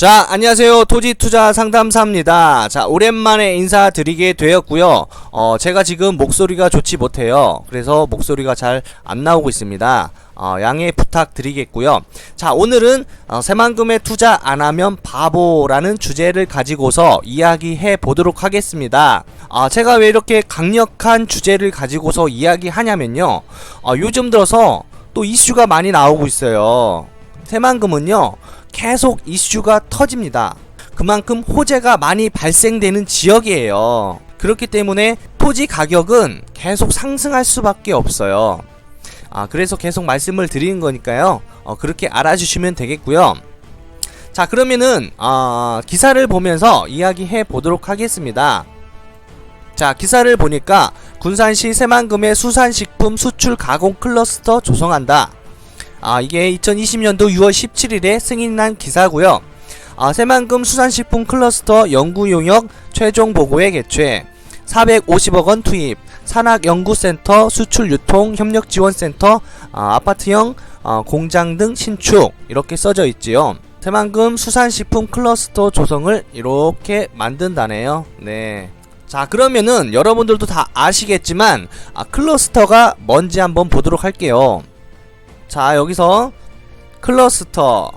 자, 안녕하세요. 토지 투자 상담사입니다. 자, 오랜만에 인사드리게 되었고요. 어, 제가 지금 목소리가 좋지 못해요. 그래서 목소리가 잘 안 나오고 있습니다. 어, 양해 부탁드리겠고요. 자, 오늘은 어, 새만금에 투자 안 하면 바보라는 주제를 가지고서 이야기해 보도록 하겠습니다. 아, 제가 왜 이렇게 강력한 주제를 가지고서 이야기하냐면요. 어, 요즘 들어서 또 이슈가 많이 나오고 있어요. 새만금은요. 계속 이슈가 터집니다. 그만큼 호재가 많이 발생되는 지역이에요. 그렇기 때문에 토지 가격은 계속 상승할 수밖에 없어요. 아, 그래서 계속 말씀을 드리는 거니까요. 어, 그렇게 알아주시면 되겠고요. 자, 그러면은 어, 기사를 보면서 이야기해 보도록 하겠습니다. 자, 기사를 보니까 군산시 새만금의 수산식품 수출 가공 클러스터 조성한다. 아, 이게 2020년도 6월 17일에 승인난 기사고요. 아, 새만금 수산식품 클러스터 연구 용역 최종 보고에 개최. 450억 원 투입. 산학연구센터 수출 유통 협력 지원센터 아, 아파트형 어, 공장 등 신축 이렇게 써져 있지요. 새만금 수산식품 클러스터 조성을 이렇게 만든다네요. 네. 자 그러면은 여러분들도 다 아시겠지만 아, 클러스터가 뭔지 한번 보도록 할게요. 자 여기서 클러스터.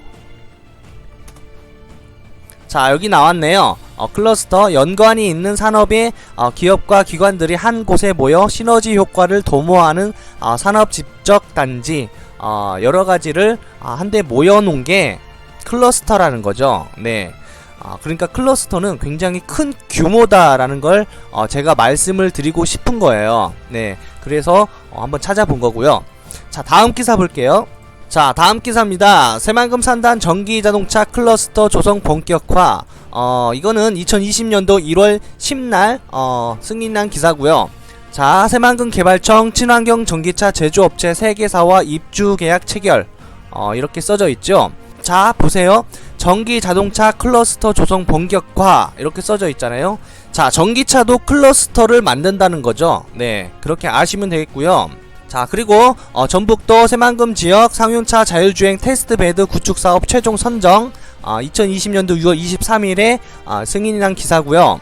자 여기 나왔네요. 어, 클러스터. 연관이 있는 산업의 어, 기업과 기관들이 한 곳에 모여 시너지 효과를 도모하는 어, 산업 집적 단지 어, 여러 가지를 어, 한데 모여 놓은 게 클러스터라는 거죠. 네. 어, 그러니까 클러스터는 굉장히 큰 규모다라는 걸 어, 제가 말씀을 드리고 싶은 거예요. 네. 그래서 어, 한번 찾아본 거고요 자 다음 기사 볼게요. 자 다음 기사입니다. 새만금 산단 전기 자동차 클러스터 조성 본격화. 어 이거는 2020년도 1월 10날 어 승인난 기사고요. 자 새만금 개발청 친환경 전기차 제조업체 3개사와 입주 계약 체결. 어 이렇게 써져 있죠? 자 보세요. 전기 자동차 클러스터 조성 본격화. 이렇게 써져 있잖아요. 자 전기차도 클러스터를 만든다는 거죠? 네 그렇게 아시면 되겠고요 자 그리고 어, 전북도 새만금 지역 상용차 자율주행 테스트베드 구축 사업 최종 선정 어, 2020년도 6월 23일에 어, 승인이 난 기사고요.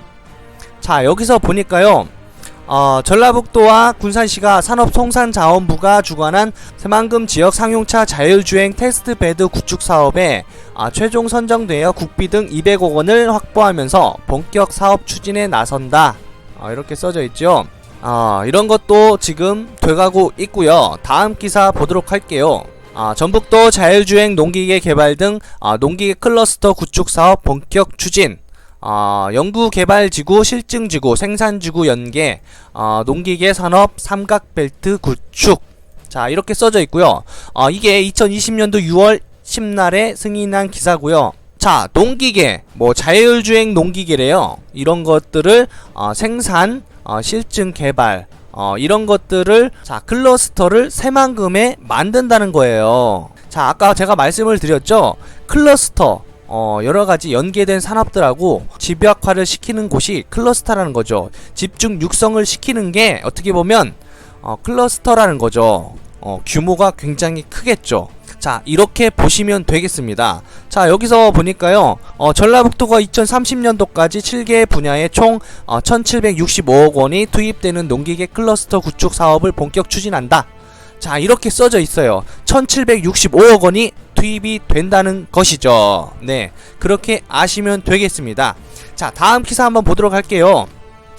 자 여기서 보니까요. 어, 전라북도와 군산시가 산업통상자원부가 주관한 새만금 지역 상용차 자율주행 테스트베드 구축 사업에 아, 최종 선정되어 국비 등 200억 원을 확보하면서 본격 사업 추진에 나선다. 어, 이렇게 써져 있죠. 아, 이런 것도 지금 돼가고 있고요. 다음 기사 보도록 할게요. 아, 전북도 자율주행 농기계 개발 등 아, 농기계 클러스터 구축 사업 본격 추진. 아, 연구 개발 지구, 실증 지구, 생산 지구 연계, 아, 농기계 산업 삼각 벨트 구축. 자, 이렇게 써져 있고요. 아, 이게 2020년도 6월 10날에 승인한 기사고요. 자, 농기계, 뭐 자율주행 농기계래요. 이런 것들을 어, 생산, 어, 실증 개발, 어, 이런 것들을 자 클러스터를 새만금에 만든다는 거예요. 자, 아까 제가 말씀을 드렸죠. 클러스터. 어, 여러 가지 연계된 산업들하고 집약화를 시키는 곳이 클러스터라는 거죠. 집중 육성을 시키는 게 어떻게 보면 어, 클러스터라는 거죠. 어, 규모가 굉장히 크겠죠. 자 이렇게 보시면 되겠습니다. 자 여기서 보니까요 어, 전라북도가 2030년도까지 7개 분야에 총 어, 1765억 원이 투입되는 농기계 클러스터 구축 사업을 본격 추진한다. 자 이렇게 써져 있어요. 1765억 원이 투입이 된다는 것이죠. 네 그렇게 아시면 되겠습니다. 자 다음 기사 한번 보도록 할게요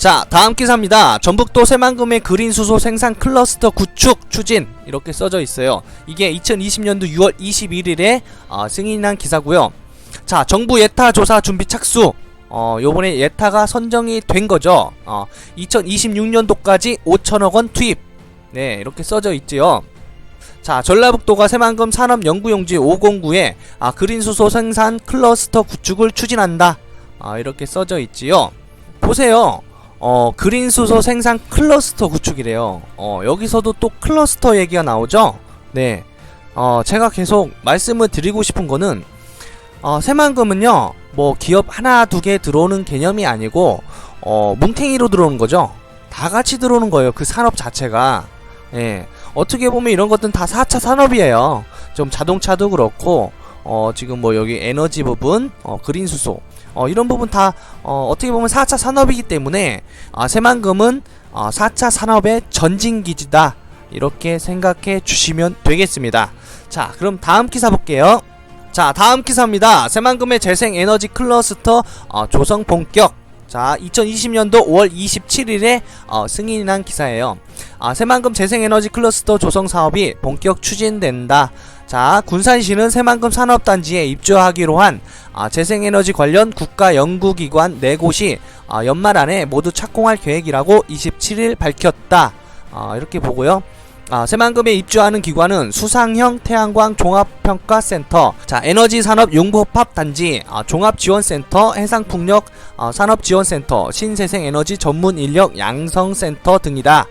자 다음 기사입니다. 전북도 새만금의 그린수소 생산 클러스터 구축 추진. 이렇게 써져 있어요. 이게 2020년도 6월 21일에 어, 승인한 기사고요. 자 정부 예타 조사 준비 착수. 어 요번에 예타가 선정이 된 거죠. 어 2026년도까지 5천억 원 투입. 네 이렇게 써져 있지요. 자 전라북도가 새만금 산업연구용지 509에 아 그린수소 생산 클러스터 구축을 추진한다. 아 이렇게 써져 있지요. 보세요 어 그린 수소 생산 클러스터 구축이래요. 어 여기서도 또 클러스터 얘기가 나오죠. 네. 어 제가 계속 말씀을 드리고 싶은 거는 어 새만금은요 뭐 기업 하나 두 개 들어오는 개념이 아니고 어 뭉탱이로 들어오는 거죠. 다 같이 들어오는 거예요. 그 산업 자체가. 예. 어떻게 보면 이런 것들은 다 4차 산업이에요. 좀 자동차도 그렇고 어, 지금 뭐 여기 에너지 부분, 어, 그린 수소, 어, 이런 부분 다 어, 어떻게 보면 4차 산업이기 때문에 아, 새만금은 어, 4차 산업의 전진 기지다. 이렇게 생각해 주시면 되겠습니다. 자, 그럼 다음 기사 볼게요. 자, 다음 기사입니다. 새만금의 재생 에너지 클러스터 어, 조성 본격. 자, 2020년도 5월 27일에 어, 승인이 난 기사예요. 아, 새만금 재생에너지 클러스터 조성 사업이 본격 추진된다. 자, 군산시는 새만금 산업단지에 입주하기로 한 아, 재생에너지 관련 국가 연구기관 4곳이 아, 연말 안에 모두 착공할 계획이라고 27일 밝혔다. 아, 이렇게 보고요. 아, 새만금에 입주하는 기관은 수상형 태양광 종합평가센터, 자 에너지 산업 융합합 단지, 아, 종합지원센터, 해상풍력 아, 산업지원센터, 신재생 에너지 전문 인력 양성센터 등이다.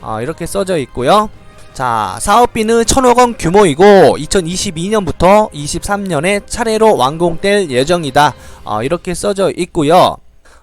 아, 이렇게 써져 있고요. 자, 사업비는 1천억 원 규모이고 2022년부터 23년에 차례로 완공될 예정이다. 아, 이렇게 써져 있고요.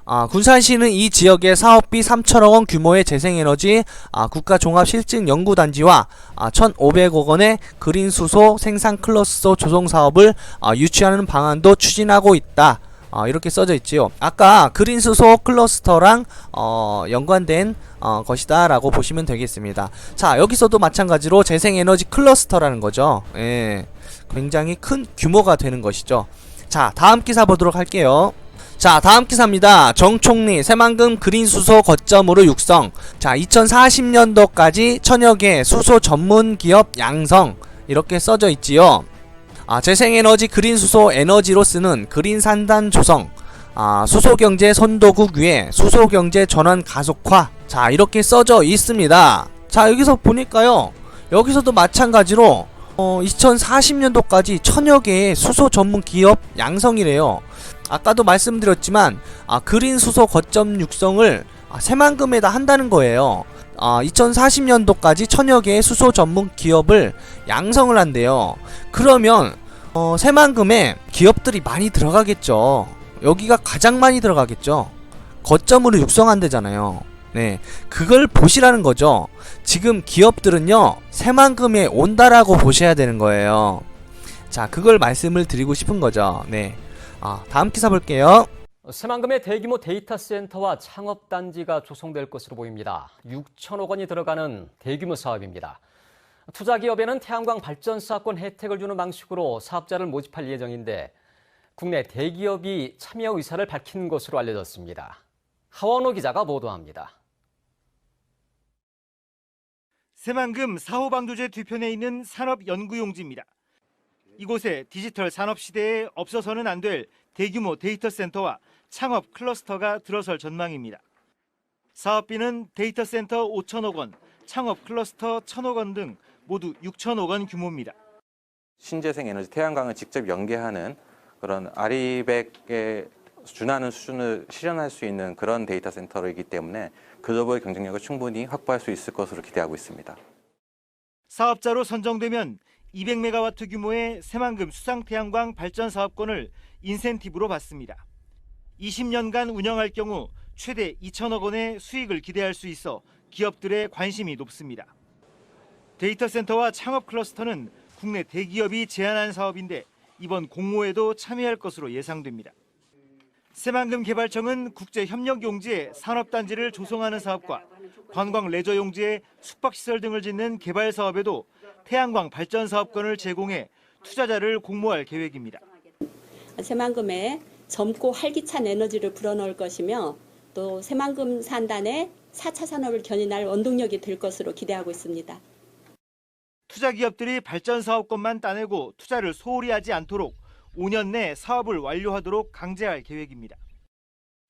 아, 군산시는 이 지역의 사업비 3천억 원 규모의 재생에너지 아, 국가종합실증연구단지와 아, 1,500억 원의 그린 수소 생산 클러스터 조성 사업을 아, 유치하는 방안도 추진하고 있다. 아, 이렇게 써져 있지요. 아까 그린 수소 클러스터랑 어, 연관된 어, 것이다 라고 보시면 되겠습니다. 자, 여기서도 마찬가지로 재생에너지 클러스터라는 거죠. 예. 굉장히 큰 규모가 되는 것이죠. 자, 다음 기사 보도록 할게요. 자, 다음 기사입니다. 정 총리 새만금 그린 수소 거점으로 육성. 자, 2040년도까지 천여 개 수소 전문 기업 양성. 이렇게 써져 있지요. 아, 재생에너지 그린 수소 에너지로 쓰는 그린 산단 조성. 아, 수소 경제 선도국 위에 수소 경제 전환 가속화. 자, 이렇게 써져 있습니다. 자, 여기서 보니까요. 여기서도 마찬가지로 어, 2040년도까지 천여 개의 수소 전문 기업 양성이래요. 아까도 말씀드렸지만 아, 그린 수소 거점 육성을 아, 새만금에다 한다는 거예요. 아, 2040년도까지 천여 개의 수소 전문 기업을 양성을 한대요. 그러면 어, 새만금에 기업들이 많이 들어가겠죠. 여기가 가장 많이 들어가겠죠. 거점으로 육성한대잖아요. 네, 그걸 보시라는 거죠. 지금 기업들은요, 새만금에 온다라고 보셔야 되는 거예요. 자, 그걸 말씀을 드리고 싶은 거죠. 네. 아, 다음 기사 볼게요. 새만금의 대규모 데이터 센터와 창업 단지가 조성될 것으로 보입니다. 6천억 원이 들어가는 대규모 사업입니다. 투자 기업에는 태양광 발전사권 혜택을 주는 방식으로 사업자를 모집할 예정인데 국내 대기업이 참여 의사를 밝힌 것으로 알려졌습니다. 하원호 기자가 보도합니다. 새만금 사호방도제 뒤편에 있는 산업연구용지입니다. 이곳에 디지털 산업 시대에 없어서는 안 될 대규모 데이터 센터와 창업 클러스터가 들어설 전망입니다. 사업비는 데이터 센터 5천억 원, 창업 클러스터 1천억 원 등 모두 6천억 원 규모입니다. 신재생 에너지 태양광을 직접 연계하는 그런 아리백에 준하는 수준을 실현할 수 있는 그런 데이터 센터이기 때문에 글로벌 경쟁력을 충분히 확보할 수 있을 것으로 기대하고 있습니다. 사업자로 선정되면 200메가와트 규모의 새만금 수상 태양광 발전 사업권을 인센티브로 받습니다. 20년간 운영할 경우 최대 2천억 원의 수익을 기대할 수 있어 기업들의 관심이 높습니다. 데이터 센터와 창업 클러스터는 국내 대기업이 제안한 사업인데 이번 공모에도 참여할 것으로 예상됩니다. 새만금 개발청은 국제 협력 용지에 산업단지를 조성하는 사업과 관광 레저 용지에 숙박시설 등을 짓는 개발 사업에도 태양광 발전 사업권을 제공해 투자자를 공모할 계획입니다. 새만금에 젊고 활기찬 에너지를 불어넣을 것이며 또 새만금 산단의 4차 산업을 견인할 원동력이 될 것으로 기대하고 있습니다. 투자 기업들이 발전 사업권만 따내고 투자를 소홀히 하지 않도록 5년 내 사업을 완료하도록 강제할 계획입니다.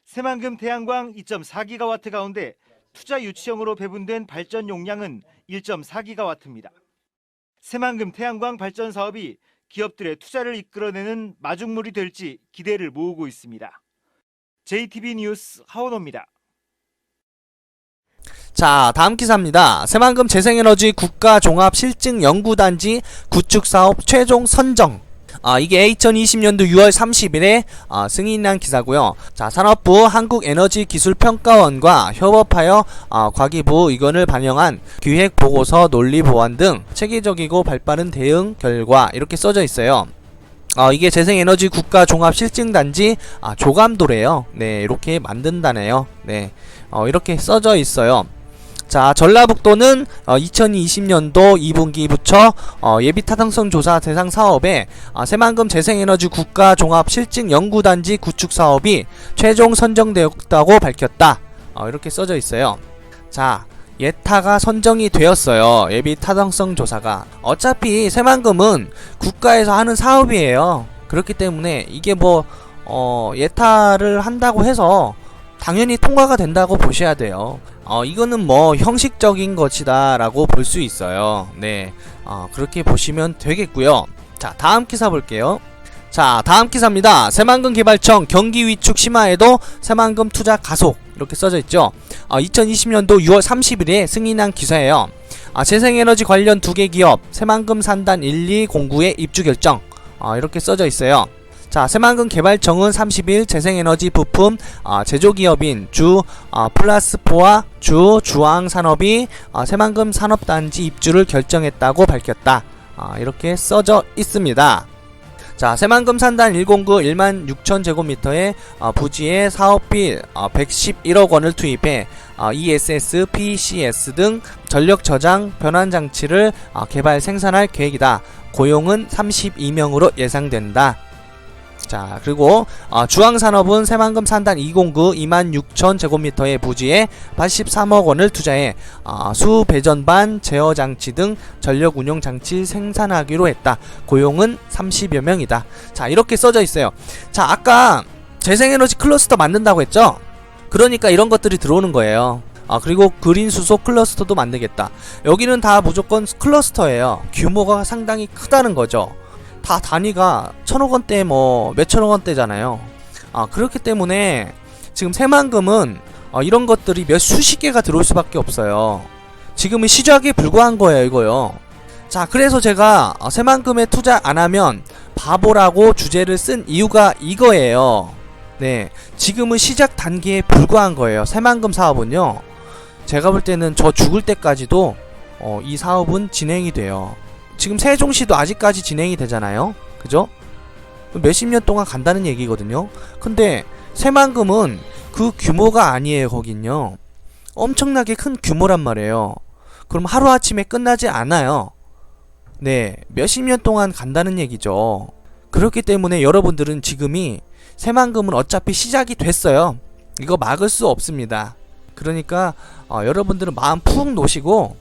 새만금 태양광 2.4기가와트 가운데 투자 유치형으로 배분된 발전 용량은 1.4기가와트입니다. 새만금 태양광 발전 사업이 기업들의 투자를 이끌어내는 마중물이 될지 기대를 모으고 있습니다. JTB 뉴스 하원호입니다. 자, 다음 기사입니다. 새만금 재생에너지 국가종합실증연구단지 구축사업 최종 선정. 아, 이게 2020년도 6월 30일에 아, 승인난 기사고요. 자, 산업부 한국에너지기술평가원과 협업하여 아, 과기부 의견을 반영한 기획 보고서 논리 보완 등 체계적이고 발빠른 대응 결과 이렇게 써져 있어요. 어, 이게 재생에너지 국가 종합 실증단지 아, 조감도래요. 네, 이렇게 만든다네요. 네, 어, 이렇게 써져 있어요. 자, 전라북도는 어, 2020년도 2분기 부처 어, 예비 타당성 조사 대상 사업에 어, 새만금 재생에너지 국가 종합 실증 연구단지 구축 사업이 최종 선정되었다고 밝혔다. 어, 이렇게 써져 있어요. 자, 예타가 선정이 되었어요. 예비 타당성 조사가. 어차피 새만금은 국가에서 하는 사업이에요. 그렇기 때문에 이게 뭐, 어, 예타를 한다고 해서 당연히 통과가 된다고 보셔야 돼요. 어, 이거는 뭐 형식적인 것이다 라고 볼 수 있어요. 네. 어, 그렇게 보시면 되겠고요. 자, 다음 기사 볼게요. 자, 다음 기사입니다. 새만금 개발청 경기 위축 심화에도 새만금 투자 가속 이렇게 써져 있죠. 어, 2020년도 6월 30일에 승인한 기사예요. 아, 재생에너지 관련 두 개 기업 새만금 산단 1209의 입주 결정 어, 이렇게 써져 있어요. 자, 새만금 개발청은 30일 재생에너지 부품 아, 제조기업인 주 아, 플라스포와 주 주황산업이 아, 새만금 산업단지 입주를 결정했다고 밝혔다. 아, 이렇게 써져 있습니다. 자, 새만금 산단 109 1만 6천 제곱미터의 어, 부지에 사업비 어, 111억 원을 투입해 어, ESS, PCS 등 전력 저장 변환 장치를 어, 개발 생산할 계획이다. 고용은 32명으로 예상된다. 자 그리고 어, 주황산업은 새만금 산단 209 2만 6천 제곱미터의 부지에 83억 원을 투자해 어, 수 배전반 제어 장치 등 전력 운용 장치 생산하기로 했다. 고용은 30여 명이다. 자 이렇게 써져 있어요. 자 아까 재생에너지 클러스터 만든다고 했죠? 그러니까 이런 것들이 들어오는 거예요. 아 그리고 그린 수소 클러스터도 만들겠다. 여기는 다 무조건 클러스터예요. 규모가 상당히 크다는 거죠. 다 단위가 천억 원대 뭐 몇천억 원대잖아요. 아 그렇기 때문에 지금 새만금은 어, 이런 것들이 몇 수십 개가 들어올 수밖에 없어요. 지금은 시작에 불과한 거예요, 이거요. 자, 그래서 제가 어, 새만금에 투자 안 하면 바보라고 주제를 쓴 이유가 이거예요. 네, 지금은 시작 단계에 불과한 거예요. 새만금 사업은요. 제가 볼 때는 저 죽을 때까지도 어, 이 사업은 진행이 돼요. 지금 세종시도 아직까지 진행이 되잖아요. 그죠? 몇십 년 동안 간다는 얘기거든요. 근데 새만금은 그 규모가 아니에요, 거긴요. 엄청나게 큰 규모란 말이에요. 그럼 하루아침에 끝나지 않아요. 네, 몇십 년 동안 간다는 얘기죠. 그렇기 때문에 여러분들은 지금이 새만금은 어차피 시작이 됐어요. 이거 막을 수 없습니다. 그러니까 어, 여러분들은 마음 푹 놓으시고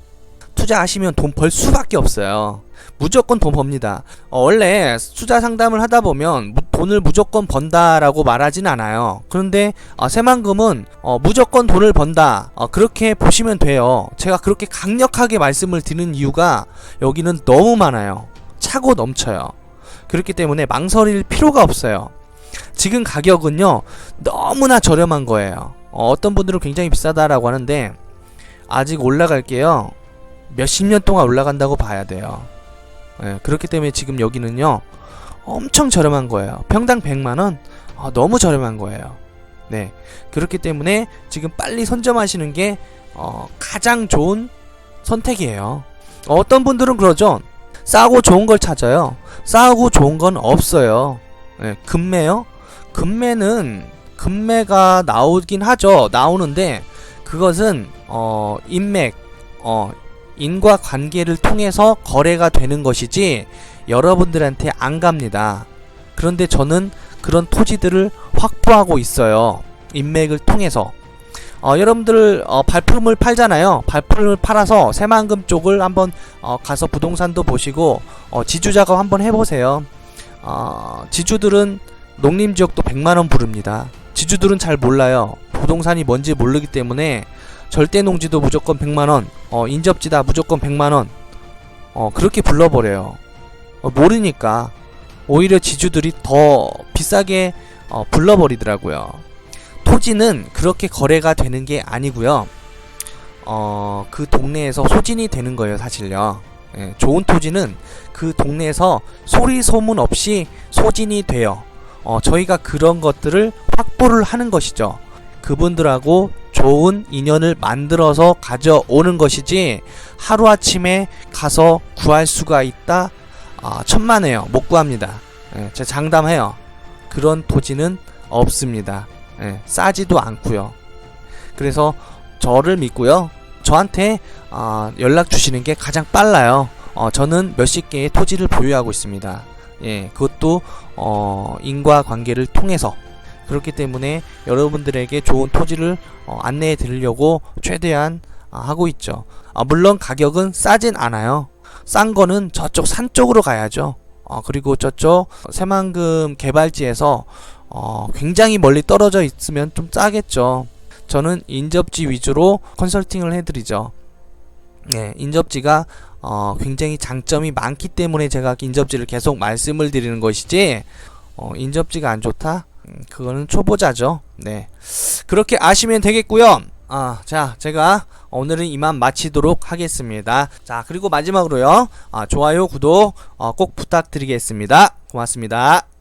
투자하시면 돈 벌 수밖에 없어요. 무조건 돈 법니다. 어, 원래 투자 상담을 하다 보면 무- 돈을 무조건 번다라고 말하진 않아요. 그런데 어, 새만금은 어, 무조건 돈을 번다. 어, 그렇게 보시면 돼요. 제가 그렇게 강력하게 말씀을 드리는 이유가 여기는 너무 많아요. 차고 넘쳐요. 그렇기 때문에 망설일 필요가 없어요. 지금 가격은요 너무나 저렴한 거예요. 어, 어떤 분들은 굉장히 비싸다라고 하는데 아직 올라갈게요. 몇십 년 동안 올라간다고 봐야 돼요. 예, 그렇기 때문에 지금 여기는요 엄청 저렴한 거예요. 평당 100만 원 아, 너무 저렴한 거예요. 네, 그렇기 때문에 지금 빨리 선점하시는 게 어, 가장 좋은 선택이에요. 어떤 분들은 그러죠. 싸고 좋은 걸 찾아요. 싸고 좋은 건 없어요. 예, 금매요? 금매는 금매가 나오긴 하죠. 나오는데 그것은 어 인맥 어 인과 관계를 통해서 거래가 되는 것이지 여러분들한테 안 갑니다. 그런데 저는 그런 토지들을 확보하고 있어요. 인맥을 통해서. 어, 여러분들 어, 발품을 팔잖아요. 발품을 팔아서 새만금 쪽을 한번 어, 가서 부동산도 보시고 어, 지주 작업 한번 해보세요. 어, 지주들은 농림 지역도 100만 원 부릅니다. 지주들은 잘 몰라요. 부동산이 뭔지 모르기 때문에 절대 농지도 무조건 100만 원, 어, 인접지다 무조건 100만 원. 어, 그렇게 불러버려요. 어, 모르니까 오히려 지주들이 더 비싸게 어, 불러버리더라고요. 토지는 그렇게 거래가 되는 게 아니고요. 어, 그 동네에서 소진이 되는 거예요, 사실요. 예, 좋은 토지는 그 동네에서 소리 소문 없이 소진이 돼요. 어, 저희가 그런 것들을 확보를 하는 것이죠. 그분들하고 좋은 인연을 만들어서 가져오는 것이지 하루아침에 가서 구할 수가 있다? 아, 천만에요. 못 구합니다. 예, 제가 장담해요. 그런 토지는 없습니다. 예, 싸지도 않고요. 그래서 저를 믿고요. 저한테 아, 연락 주시는 게 가장 빨라요. 어, 저는 몇십 개의 토지를 보유하고 있습니다. 예, 그것도 어, 인과 관계를 통해서 그렇기 때문에 여러분들에게 좋은 토지를 어, 안내해 드리려고 최대한 아, 하고 있죠. 아, 물론 가격은 싸진 않아요. 싼 거는 저쪽 산 쪽으로 가야죠. 어, 그리고 저쪽 새만금 개발지에서 어, 굉장히 멀리 떨어져 있으면 좀 싸겠죠. 저는 인접지 위주로 컨설팅을 해드리죠. 네, 인접지가 어, 굉장히 장점이 많기 때문에 제가 인접지를 계속 말씀을 드리는 것이지 어, 인접지가 안 좋다? 음, 그거는 초보자죠. 네, 그렇게 아시면 되겠고요. 아, 자, 제가 오늘은 이만 마치도록 하겠습니다. 자, 그리고 마지막으로요. 아, 좋아요, 구독 어, 꼭 부탁드리겠습니다. 고맙습니다.